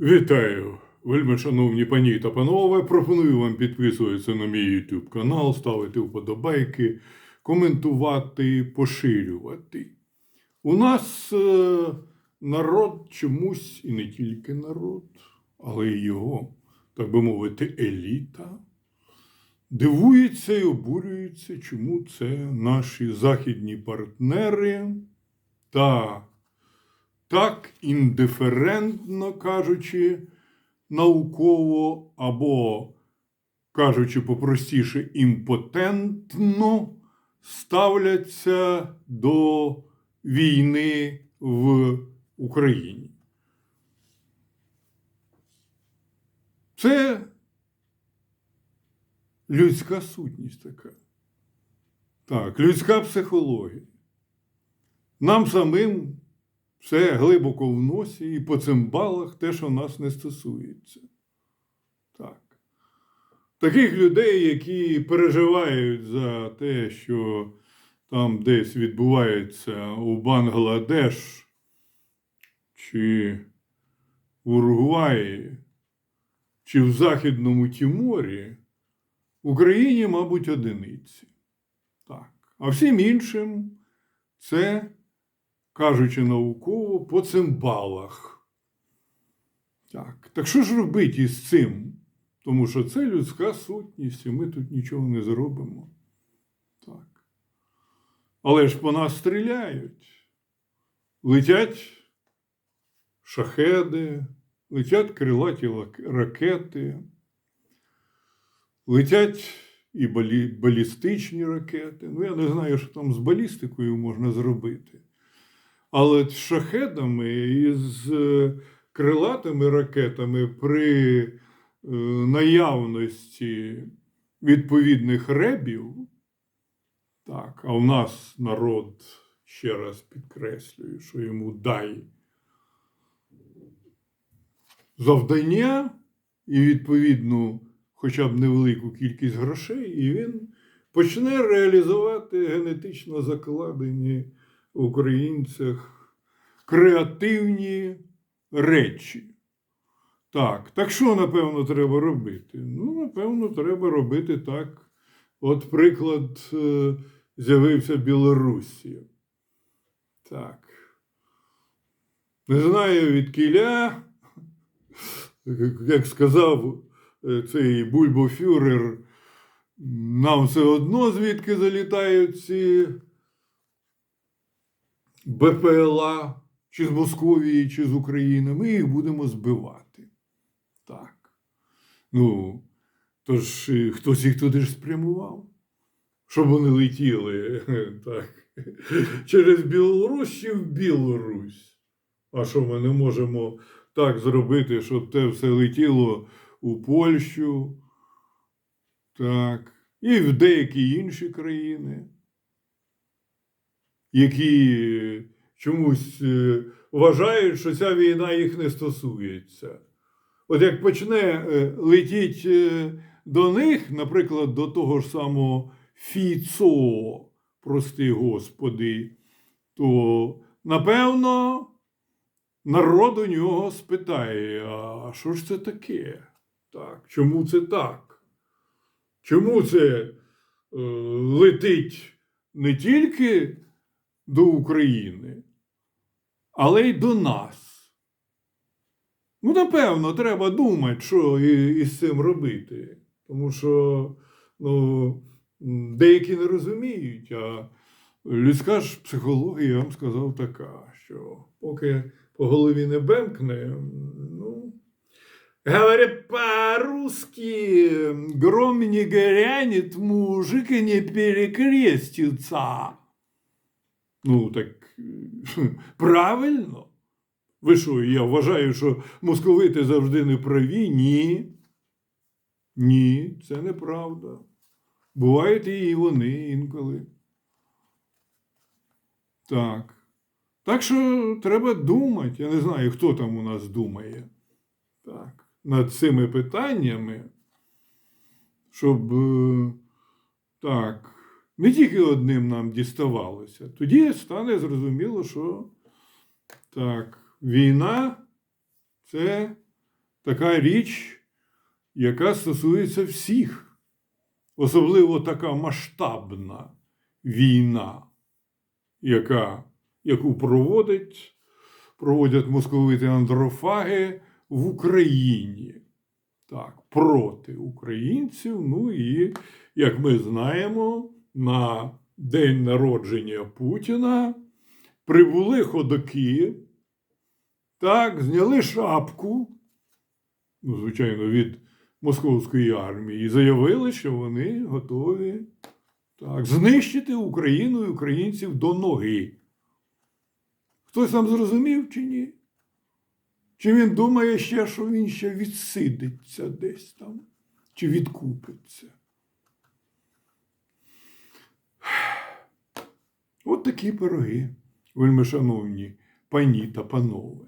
Вітаю, вельми шановні пані та панове. Пропоную вам підписуватися на мій YouTube канал, ставити вподобайки, коментувати, поширювати. У нас е, народ чомусь і не тільки народ, але й його, так би мовити, еліта. Дивується і обурюється, чому це наші західні партнери та так індиферентно кажучи, науково або, кажучи попростіше, імпотентно ставляться до війни в Україні. Це людська сутність така. Так, людська психологія. Нам самим все глибоко в носі і по цимбалах те, що нас не стосується. Так. Таких людей, які переживають за те, що там десь відбувається у Бангладеш чи в Уругваї, чи в Західному Тіморі, в Україні, мабуть, одиниці. Так. А всім іншим це кажучи науково, по цимбалах. Так, так що ж робити із цим? Тому що це людська сутність, і ми тут нічого не зробимо. Так. Але ж по нас стріляють. Летять шахеди, летять крилаті ракети, летять і балі, балістичні ракети. Ну, я не знаю, що там з балістикою можна зробити. Але з шахедами і з е, крилатими ракетами при е, наявності відповідних ребів, так, а в нас народ, ще раз підкреслюю, що йому дай завдання і відповідну хоча б невелику кількість грошей, і він почне реалізувати генетично закладені українцях креативні речі. Так, так що, напевно, треба робити? Ну, напевно, треба робити так. От приклад е, з'явився Білорусі. Так. Не знаю від кіля, як сказав е, цей бульбофюрер, нам все одно звідки залітають ці БПЛА, чи з Московії, чи з України, ми їх будемо збивати. Так. Ну, тож е, хтось їх туди ж спрямував, щоб вони летіли так, через Білорусь чи в Білорусь. А що ми не можемо так зробити, щоб те все летіло у Польщу, так, і в деякі інші країни які чомусь е, вважають, що ця війна їх не стосується. От як почне е, летіть е, до них, наприклад, до того ж самого Фіцо, прости Господи, то напевно народ у нього спитає: а що ж це таке? Так, Чому це так? Чому це е, летить не тільки до України, але й до нас. Ну, напевно, треба думати, що із цим робити. Тому що ну, деякі не розуміють, а людська ж психологія, я вам сказав, така, що поки по голові не бемкне, ну. Говорят по-русски, гром не горянет, не перекрестится. Ну, так правильно. Ви що, я вважаю, що московити завжди не праві? Ні. Ні, це неправда. Бувають і вони інколи. Так. Так що треба думати. Я не знаю, хто там у нас думає. Так. Над цими питаннями, щоб е, так не тільки одним нам діставалося. Тоді стане зрозуміло, що так, війна це така річ, яка стосується всіх, особливо така масштабна війна, яка, яку проводить, проводять московити андрофаги в Україні. Так, проти українців. Ну і, як ми знаємо, на день народження Путіна прибули ходоки, так, зняли шапку, ну, звичайно, від московської армії, і заявили, що вони готові так, знищити Україну і українців до ноги. Хтось там зрозумів чи ні? Чи він думає ще, що він ще відсидиться десь там, чи відкупиться? От такі пироги, вельми шановні пані та панове.